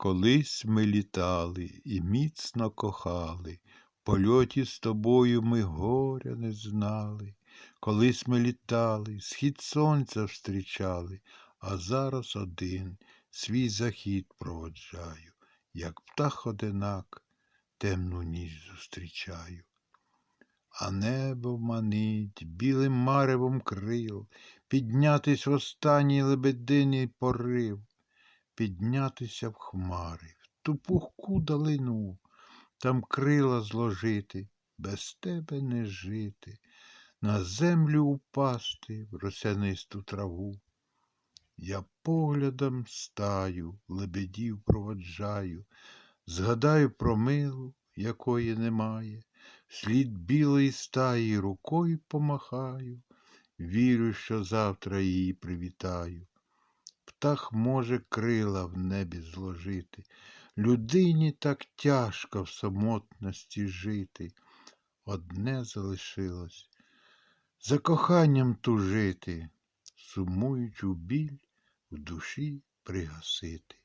Колись ми літали і міцно кохали, польоті з тобою ми горя не знали. Колись ми літали, схід сонця встрічали, а зараз один свій захід проводжаю, як птах одинак темну ніч зустрічаю. А небо манить білим маревом крил, піднятись в останній лебединий порив, піднятися в хмари, в ту пухку далину, там крила зложити, без тебе не жити, на землю упасти в росянисту траву. Я поглядом стаю, лебедів проводжаю, згадаю про милу, якої немає, слід білої стаї рукою помахаю, вірю, що завтра її привітаю. Птах може крила в небі зложити, людині так тяжко в самотності жити. Одне залишилось за коханням тужити, сумуючу біль в душі пригасити.